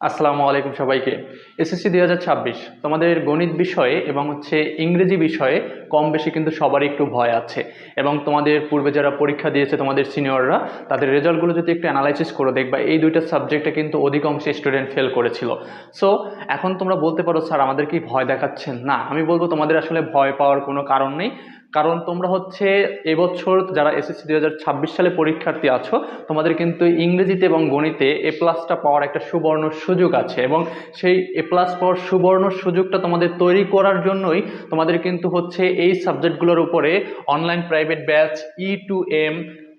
আসসালামু আলাইকুম সবাইকে। এসএসসি দুই হাজার ছাব্বিশ, তোমাদের গণিত বিষয়ে এবং হচ্ছে ইংরেজি বিষয়ে কম বেশি কিন্তু সবারই একটু ভয় আছে এবং তোমাদের পূর্বে যারা পরীক্ষা দিয়েছে তোমাদের সিনিয়ররা, তাদের রেজাল্টগুলো যদি একটু অ্যানালাইসিস করে দেখবা, এই দুইটা সাবজেক্টে কিন্তু অধিকাংশ স্টুডেন্ট ফেল করেছিল। সো এখন তোমরা বলতে পারো, স্যার, আমাদের কি ভয় দেখাচ্ছেন না, আমি বলব তোমাদের আসলে ভয় পাওয়ার কোনো কারণ নেই। কারণ তোমরা হচ্ছে এবছর যারা এসএসসি দুই হাজার ছাব্বিশ সালে পরীক্ষার্থী আছো, তোমাদের কিন্তু ইংরেজিতে এবং গণিতে এ প্লাসটা পাওয়ার একটা সুবর্ণ সুযোগ আছে এবং সেই এ প্লাস পাওয়ার সুবর্ণ সুযোগটা তোমাদের তৈরি করার জন্যই তোমাদের কিন্তু হচ্ছে এই সাবজেক্টগুলোর উপরে online private batch E two M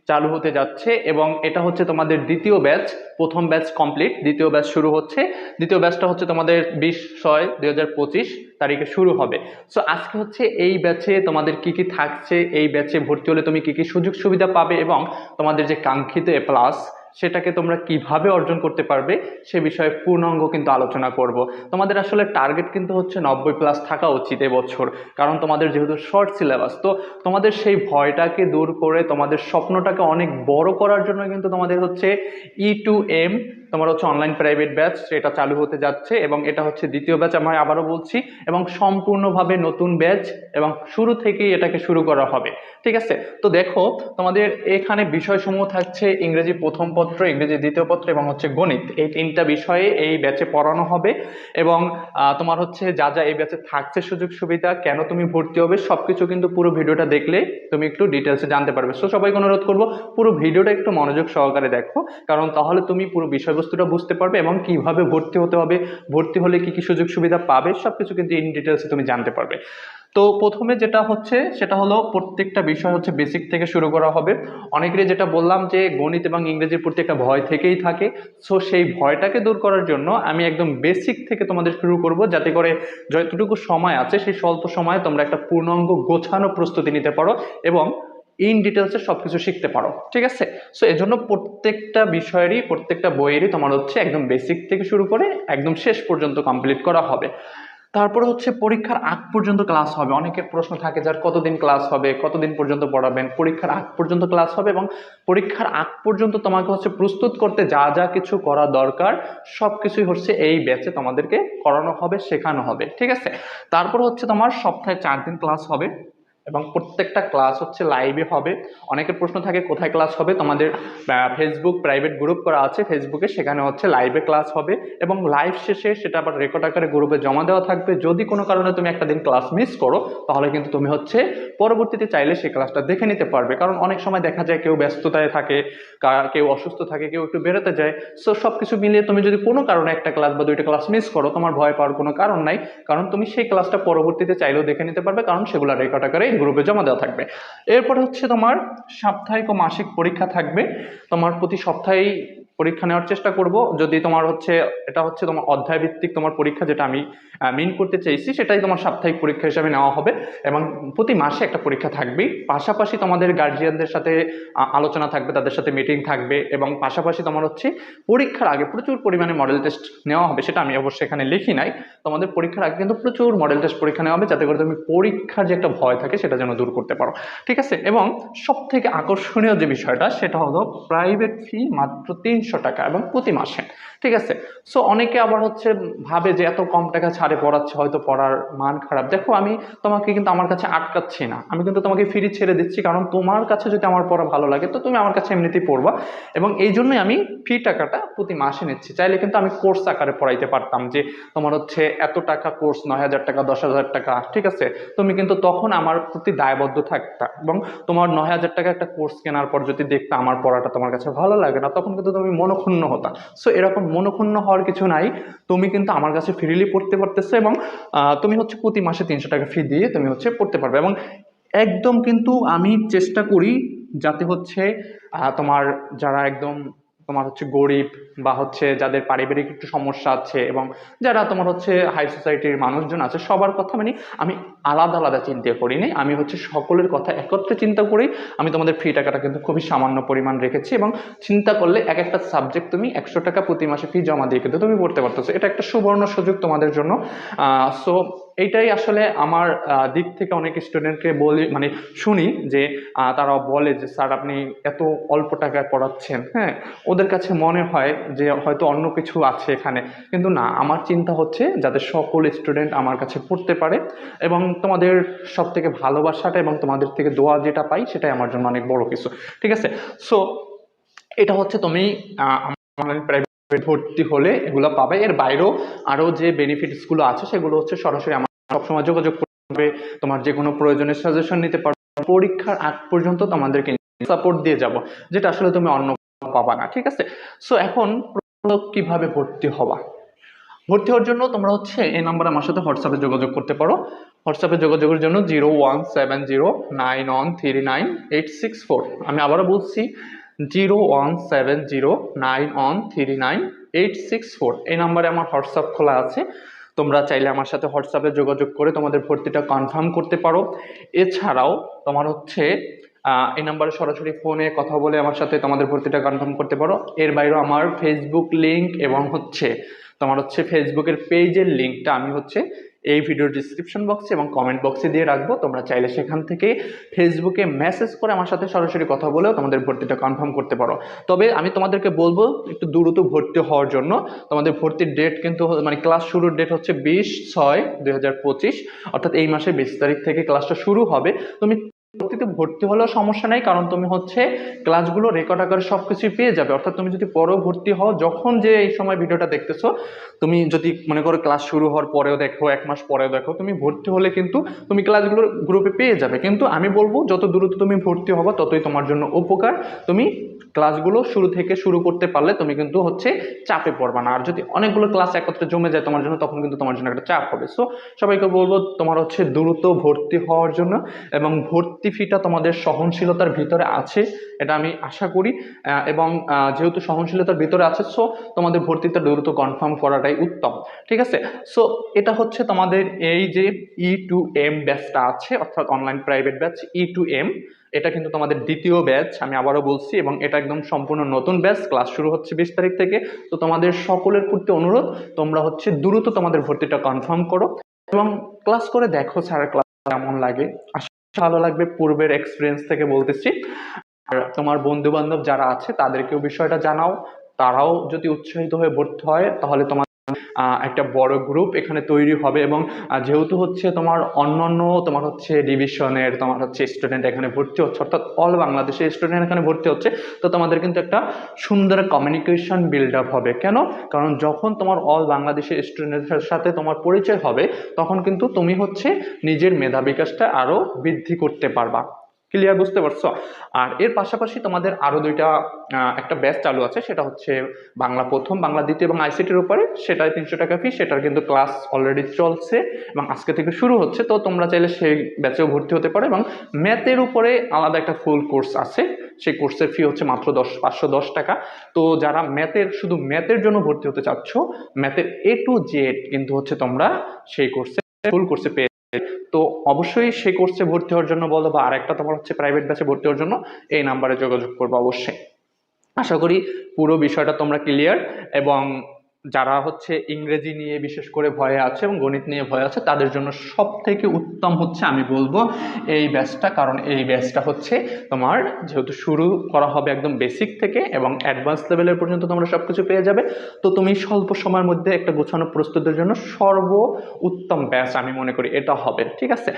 চালু হতে যাচ্ছে এবং এটা হচ্ছে তোমাদের দ্বিতীয় ব্যাচ প্রথম ব্যাচ কমপ্লিট দ্বিতীয় ব্যাচ শুরু হচ্ছে। দ্বিতীয় ব্যাচটা হচ্ছে তোমাদের বিশ ছয় দুই তারিখে শুরু হবে। সো আজকে হচ্ছে এই ব্যাচে তোমাদের কি কি থাকছে, এই ব্যাচে ভর্তি হলে তুমি কি কি সুযোগ সুবিধা পাবে এবং তোমাদের যে কাঙ্ক্ষিত এ প্লাস সেটাকে তোমরা কীভাবে অর্জন করতে পারবে, সে বিষয়ে পূর্ণাঙ্গ কিন্তু আলোচনা করব। তোমাদের আসলে টার্গেট কিন্তু হচ্ছে নব্বই প্লাস থাকা উচিত এবছর, কারণ তোমাদের যেহেতু শর্ট সিলেবাস তো তোমাদের সেই ভয়টাকে দূর করে তোমাদের স্বপ্নটাকে অনেক বড় করার জন্য কিন্তু তোমাদের হচ্ছে ই টু এম তোমার হচ্ছে অনলাইন প্রাইভেট ব্যাচ সেটা চালু হতে যাচ্ছে এবং এটা হচ্ছে দ্বিতীয় ব্যাচ আমি আবারও বলছি, এবং সম্পূর্ণভাবে নতুন ব্যাচ এবং শুরু থেকেই এটাকে শুরু করা হবে। ঠিক আছে? তো দেখো, তোমাদের এখানে বিষয়সমূহ থাকছে, ইংরেজি প্রথম পত্র, ইংরেজি দ্বিতীয় পত্র এবং হচ্ছে গণিত। এই তিনটা বিষয়ে এই ব্যাচে পড়ানো হবে এবং তোমার হচ্ছে যা যা এই ব্যাচে থাকছে সুযোগ সুবিধা, কেন তুমি ভর্তি হবে সব কিছু কিন্তু পুরো ভিডিওটা দেখলে তুমি একটু ডিটেলসে জানতে পারবে। সো সবাইকে অনুরোধ করব, পুরো ভিডিওটা একটু মনোযোগ সহকারে দেখো, কারণ তাহলে তুমি পুরো বিষয়বস্তুটা বুঝতে পারবে এবং কীভাবে ভর্তি হতে হবে, ভর্তি হলে কি কি সুযোগ সুবিধা পাবে সব কিছু কিন্তু ইন ডিটেলসে তুমি জানতে পারবে। তো প্রথমে যেটা হচ্ছে, সেটা হলো প্রত্যেকটা বিষয় হচ্ছে বেসিক থেকে শুরু করা হবে। অনেকেরই যেটা বললাম যে গণিত এবং ইংরেজির প্রতি একটা ভয় থেকেই থাকে। সো সেই ভয়টাকে দূর করার জন্য আমি একদম বেসিক থেকে তোমাদের শুরু করব, যাতে করে যতটুকু সময় আছে, সেই স্বল্প সময়ে তোমরা একটা পূর্ণাঙ্গ গোছানো প্রস্তুতি নিতে পারো এবং ইন ডিটেলসে সব কিছু শিখতে পারো, ঠিক আছে? সো এজন্য প্রত্যেকটা বিষয়েরই, প্রত্যেকটা বইয়েরই তোমার হচ্ছে একদম বেসিক থেকে শুরু করে একদম শেষ পর্যন্ত কমপ্লিট করা হবে। তারপরে হচ্ছে পরীক্ষার আগ পর্যন্ত ক্লাস হবে। অনেকের প্রশ্ন থাকে যার কতদিন ক্লাস হবে, কতদিন পর্যন্ত পড়াবেন? পরীক্ষার আগ পর্যন্ত ক্লাস হবে এবং পরীক্ষার আগ পর্যন্ত তোমাকে হচ্ছে প্রস্তুত করতে যা যা কিছু করা দরকার সব কিছুই হচ্ছে এই ব্যাচে তোমাদেরকে করানো হবে, শেখানো হবে, ঠিক আছে? তারপর হচ্ছে তোমার সপ্তাহে চার দিন ক্লাস হবে। এবং প্রত্যেকটা ক্লাস হচ্ছে লাইভে হবে। অনেকের প্রশ্ন থাকে, কোথায় ক্লাস হবে? তোমাদের ফেসবুক প্রাইভেট গ্রুপ করা আছে। ফেসবুকে সেখানে হচ্ছে লাইভে ক্লাস হবে এবং লাইভ শেষে সেটা আবার রেকর্ড আকারে গ্রুপে জমা দেওয়া থাকবে। যদি কোনো কারণে তুমি একটা দিন ক্লাস মিস করো, তাহলে কিন্তু তুমি হচ্ছে পরবর্তীতে চাইলে সেই ক্লাসটা দেখে নিতে পারবে। কারণ অনেক সময় দেখা যায় কেউ ব্যস্ততায় থাকে কেউ অসুস্থ থাকে, কেউ একটু বেরোতে যায়। সো সব কিছু মিলিয়ে তুমি যদি কোনো কারণে একটা ক্লাস বা দুইটা ক্লাস মিস করো, তোমার ভয় পাওয়ার কোনো কারণ নাই। কারণ তুমি সেই ক্লাসটা পরবর্তীতে চাইলেও দেখে নিতে পারবে, কারণ সেগুলো রেকর্ড আকারে গ্রুপে জমা দেওয়া থাকবে। এরপর হচ্ছে তোমার সাপ্তাহিক ও মাসিক পরীক্ষা থাকবে। তোমার প্রতি সপ্তাহেই পরীক্ষা নেওয়ার চেষ্টা করব। যদি তোমার হচ্ছে, এটা হচ্ছে তোমার অধ্যায় ভিত্তিক তোমার পরীক্ষা যেটা আমি মিন করতে চাইছি, সেটাই তোমার সাপ্তাহিক পরীক্ষা হিসাবে নেওয়া হবে এবং প্রতি মাসে একটা পরীক্ষা থাকবেই। পাশাপাশি তোমাদের গার্জিয়ানদের সাথে আলোচনা থাকবে, তাদের সাথে মিটিং থাকবে এবং পাশাপাশি তোমার হচ্ছে পরীক্ষার আগে প্রচুর পরিমাণে মডেল টেস্ট নেওয়া হবে, সেটা আমি অবশ্যই এখানে লিখি নাই। তোমাদের পরীক্ষার আগে কিন্তু প্রচুর মডেল টেস্ট পরীক্ষা নেওয়া হবে, যাতে করে তুমি পরীক্ষার যে একটা ভয় থাকে, সেটা যেন দূর করতে পারো। ঠিক আছে? এবং সব থেকে আকর্ষণীয় যে বিষয়টা, সেটা হলো প্রাইভেট ফি মাত্র তিনশো টাকা এবং প্রতি মাসে, ঠিক আছে? সো অনেকে আবার হচ্ছে ভাবে যে এত কম টাকা ছাড়ে পড়াচ্ছে, হয়তো পড়ার মান খারাপ। দেখো, আমি তোমাকে কিন্তু আমার কাছে আটকাচ্ছি না। আমি কিন্তু তোমাকে ফ্রি ছেড়ে দিচ্ছি, কারণ তোমার কাছে যদি আমার পড়া ভালো লাগে, তো তুমি আমার কাছে এমনিতেই পড়বা। এবং এই জন্যই আমি ফি টাকাটা প্রতি মাসে নিচ্ছি। চাইলে কিন্তু আমি কোর্স আকারে পড়াইতে পারতাম যে তোমার হচ্ছে এত টাকা কোর্স নয় হাজার টাকা, দশ হাজার টাকা, ঠিক আছে? তুমি কিন্তু তখন আমার প্রতি দায়বদ্ধ থাকতা এবং তোমার নয় হাজার টাকা একটা কোর্স কেনার পর যদি দেখতে আমার পড়াটা তোমার কাছে ভালো লাগে না, তখন কিন্তু তুমি মনক্ষুণ্ণ হতা। সো এরকম মনক্ষুণ্ণ হওয়ার কিছু নাই। তুমি কিন্তু আমার কাছে ফ্রিলি পড়তে পারতেছো এবং তুমি হচ্ছে প্রতি মাসে তিনশো টাকা ফি দিয়ে তুমি হচ্ছে পড়তে পারবে এবং একদম কিন্তু আমি চেষ্টা করি যাতে হচ্ছে তোমার যারা একদম তোমার হচ্ছে গরিব বা হচ্ছে যাদের পারিবারিক একটু সমস্যা আছে এবং যারা তোমার হচ্ছে হাই সোসাইটির মানুষজন আছে, সবার কথা মানে আমি আলাদা আলাদা চিন্তা করিনি আমি হচ্ছে সকলের কথা একত্রে চিন্তা করি। আমি তোমাদের ফি টাকাটা কিন্তু খুবই সামান্য পরিমাণ রেখেছি এবং চিন্তা করলে এক একটা সাবজেক্ট তুমি একশো টাকা প্রতি মাসে ফি জমা দিয়ে কিন্তু তুমি পড়তে পারতেছো। এটা একটা সুবর্ণ সুযোগ তোমাদের জন্য। সো এইটাই আসলে আমার দিক থেকে অনেক স্টুডেন্টকে বলি মানে শুনি যে তারা বলে যে, স্যার, আপনি এত অল্প টাকায় পড়াচ্ছেন। হ্যাঁ ওদের কাছে মনে হয় যে, হয়তো অন্য কিছু আছে এখানে। কিন্তু না, আমার চিন্তা হচ্ছে যাতে সকল স্টুডেন্ট আমার কাছে পড়তে পারে এবং তোমাদের সব থেকে ভালোবাসাটা এবং তোমাদের থেকে দোয়া যেটা পাই, সেটাই আমার জন্য অনেক বড় কিছু। ঠিক আছে? সো এটা হচ্ছে তুমি ভর্তি হলে এগুলো পাবে। এর বাইরেও আরও যে বেনিফিটসগুলো আছে, সেগুলো হচ্ছে সরাসরি সবসময় যোগাযোগ করবে, তোমার যে কোনো প্রয়োজনের সাজেশন নিতে পারবে পরীক্ষার আগ পর্যন্ত তোমাদেরকে সাপোর্ট দিয়ে যাব, যেটা আসলে তুমি অন্য পাবা না, ঠিক আছে? সো এখন কীভাবে ভর্তি হওয়া ভর্তি হওয়ার জন্য তোমরা হচ্ছে এই নাম্বার আমার সাথে হোয়াটসঅ্যাপে যোগাযোগ করতে পারো। হোয়াটসঅ্যাপে যোগাযোগের জন্য zero one seven zero nine one three nine eight six four আমি আবারও বলছি zero one seven zero nine one three nine eight six four এই নাম্বারে আমার হোয়াটসঅ্যাপ খোলা আছে। তোমরা চাইলে আমার সাথে হোয়াটসঅ্যাপে যোগাযোগ করে তোমাদের ভর্তিটা কনফার্ম করতে পারো। এছাড়াও তোমার হচ্ছে এই নাম্বারে সরাসরি ফোনে কথা বলে আমার সাথে তোমাদের ভর্তিটা কনফার্ম করতে পারো। এর বাইরেও আমার ফেসবুক লিঙ্ক এবং হচ্ছে তোমার হচ্ছে ফেসবুকের পেজের লিঙ্কটা আমি হচ্ছে এই ভিডিওর ডিসক্রিপশন বক্সে এবং কমেন্ট বক্সে দিয়ে রাখব। তোমরা চাইলে সেখান থেকে ফেসবুকে মেসেজ করে আমার সাথে সরাসরি কথা বলেও তোমাদের ভর্তিটা কনফার্ম করতে পারো। তবে আমি তোমাদেরকে বলব একটু দ্রুত ভর্তি হওয়ার জন্য। তোমাদের ভর্তির ডেট কিন্তু মানে ক্লাস শুরুর ডেট হচ্ছে বিশ ছয় দুই অর্থাৎ এই মাসে বিশ তারিখ থেকে ক্লাসটা শুরু হবে। তুমি ভর্তিতে ভর্তি হলেও সমস্যা নেই, কারণ তুমি হচ্ছে ক্লাসগুলো রেকর্ড আকারে সব কিছুই পেয়ে যাবে। অর্থাৎ তুমি যদি পরেও ভর্তি হও, যখন যে এই সময় ভিডিওটা দেখতেছো, তুমি যদি মনে করো ক্লাস শুরু হওয়ার পরেও দেখো, এক মাস পরেও দেখো, তুমি ভর্তি হলে কিন্তু তুমি ক্লাসগুলো গ্রুপে পেয়ে যাবে। কিন্তু আমি বলব, যত দ্রুত তুমি ভর্তি হব, ততই তোমার জন্য উপকার। তুমি ক্লাসগুলো শুরু থেকে শুরু করতে পারলে তুমি কিন্তু হচ্ছে চাপে পড়বা না। আর যদি অনেকগুলো ক্লাস একত্রে জমে যায় তোমার জন্য, তখন কিন্তু তোমার জন্য একটা চাপ হবে। সো সবাইকে বলব তোমার হচ্ছে দ্রুত ভর্তি হওয়ার জন্য এবং ভর্তি ফিটা তোমাদের সহনশীলতার ভিতরে আছে, এটা আমি আশা করি। এবং যেহেতু সহনশীলতার ভিতরে আছে সো তোমাদের ভর্তিটা দ্রুত কনফার্ম করাটাই উত্তম। ঠিক আছে? সো এটা হচ্ছে তোমাদের এই যে ই টু এম ব্যাচটা আছে, অর্থাৎ online private batch E two M এটা কিন্তু তোমাদের দ্বিতীয় ব্যাচ আমি আবারও বলছি, এবং এটা একদম সম্পূর্ণ নতুন ব্যাচ ক্লাস শুরু হচ্ছে বিশ তারিখ থেকে। তো তোমাদের সকলের প্রতি অনুরোধ, তোমরা হচ্ছে দ্রুত তোমাদের ভর্তিটা কনফার্ম করো। এবং ক্লাস করে দেখো স্যার ক্লাস কেমন লাগে। আশা ভালো লাগবে, পূর্বের এক্সপিরিয়েন্স থেকে বলতেছি। আর তোমার বন্ধু বান্ধব যারা আছে, তাদেরকেও বিষয়টা জানাও। তারাও যদি উৎসাহিত হয়ে ভর্তি হয়, তাহলে তোমার একটা বড় গ্রুপ এখানে তৈরি হবে এবং যেহেতু হচ্ছে তোমার অন্যান্য, তোমার হচ্ছে ডিভিশনের তোমার হচ্ছে স্টুডেন্ট এখানে ভর্তি হচ্ছে, অর্থাৎ অল বাংলাদেশের স্টুডেন্ট এখানে ভর্তি হচ্ছে, তো তোমাদের কিন্তু একটা সুন্দর কমিউনিকেশন বিল্ড আপ হবে। কেন? কারণ যখন তোমার অল বাংলাদেশের স্টুডেন্টের সাথে তোমার পরিচয় হবে, তখন কিন্তু তুমি হচ্ছে নিজের মেধা বিকাশটা আরও বৃদ্ধি করতে পারবা। ক্লিয়ার বুঝতে পারছ? আর এর পাশাপাশি তোমাদের আরও দুইটা একটা ব্যাচ চালু আছে, সেটা হচ্ছে বাংলা প্রথম, বাংলা দ্বিতীয় এবং আইসিটির উপরে। সেটাই তিনশো টাকা ফি সেটার কিন্তু ক্লাস অলরেডি চলছে এবং আজকে থেকে শুরু হচ্ছে। তো তোমরা চাইলে সেই ব্যাচেও ভর্তি হতে পারো এবং ম্যাথের উপরে আলাদা একটা ফুল কোর্স আছে। সেই কোর্সের ফি হচ্ছে মাত্র দশ, পাঁচশো দশ টাকা। তো যারা ম্যাথের শুধু ম্যাথের জন্য ভর্তি হতে চাচ্ছ ম্যাথের এ টু জেড কিন্তু হচ্ছে তোমরা সেই কোর্সে ফুল কোর্সে পেয়ে তো অবশ্যই সেই কোর্সে ভর্তি হওয়ার জন্য বলো বা আরেকটা তোমার হচ্ছে প্রাইভেট ব্যাচে ভর্তি হওয়ার জন্য এই নাম্বারে যোগাযোগ করব অবশ্যই। আশা করি পুরো বিষয়টা তোমরা ক্লিয়ার এবং যারা হচ্ছে ইংরেজি নিয়ে বিশেষ করে ভয়ে আছে এবং গণিত নিয়ে ভয় আছে, তাদের জন্য সব থেকে উত্তম হচ্ছে আমি বলব এই ব্যাচটা। কারণ এই ব্যাচটা হচ্ছে তোমার যেহেতু শুরু করা হবে একদম বেসিক থেকে এবং অ্যাডভান্স লেভেলের পর্যন্ত তোমরা সব কিছু পেয়ে যাবে, তো তুমি স্বল্প সময়ের মধ্যে একটা গোছানো প্রস্তুতির জন্য সর্ব উত্তম ব্যাচ আমি মনে করি এটা হবে, ঠিক আছে?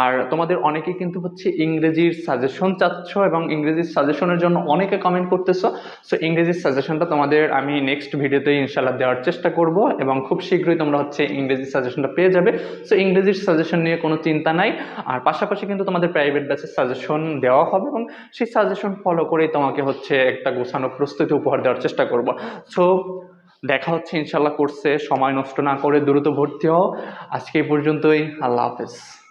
আর তোমাদের অনেকেই কিন্তু হচ্ছে ইংরেজির সাজেশন চাচ্ছ এবং ইংরেজির সাজেশনের জন্য অনেকে কমেন্ট করতেছো সো ইংরেজির সাজেশনটা তোমাদের আমি নেক্সট ভিডিওতে ইনশাল্লাহ দেওয়ার চেষ্টা করব এবং খুব শীঘ্রই তোমরা হচ্ছে ইংরেজি সাজেশনটা পেয়ে যাবে। সো ইংরেজির সাজেশন নিয়ে কোনো চিন্তা নাই। আর পাশাপাশি কিন্তু তোমাদের প্রাইভেট ব্যাচের সাজেশন দেওয়া হবে এবং সেই সাজেশন ফলো করেই তোমাকে হচ্ছে একটা গোছানো প্রস্তুতি উপহার দেওয়ার চেষ্টা করব। সো দেখা হচ্ছে ইনশাল্লাহ কোর্সে সময় নষ্ট না করে দ্রুত ভর্তি হও। আজকে এই পর্যন্তই। আল্লাহ হাফেজ।